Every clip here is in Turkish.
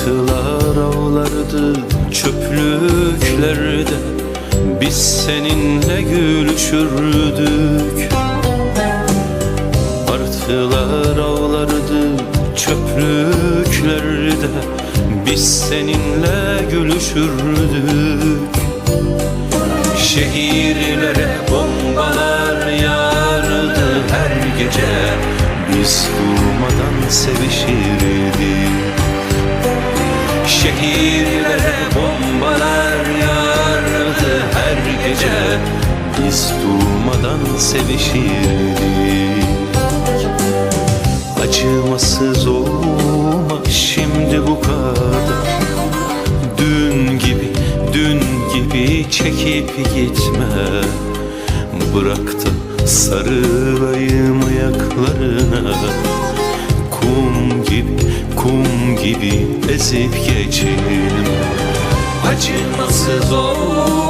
Martılar avlardı çöplüklerde. Biz seninle gülüşürdük. Martılar avlardı çöplüklerde. Biz seninle gülüşürdük. Şehirlere bombalar yağardı her gece Şehirlere bombalar yağardı her gece. Biz durmadan sevişirdik. Acımasız olma şimdi bu kadar. Dün gibi, dün gibi çekip gitme. Bırak da sarılayım ayaklarına gibi ezip geçilme Acımasız olma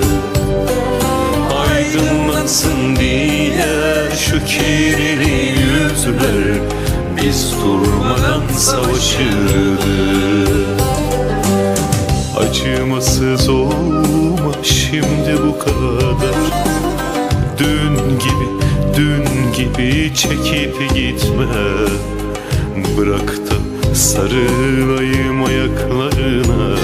Aydınlansın diye şu kirli yüzler. Biz durmadan savaşırdık Acımasız olma şimdi bu kadar. Dün gibi, dün gibi çekip gitme. Bırak da sarılayım ayaklarına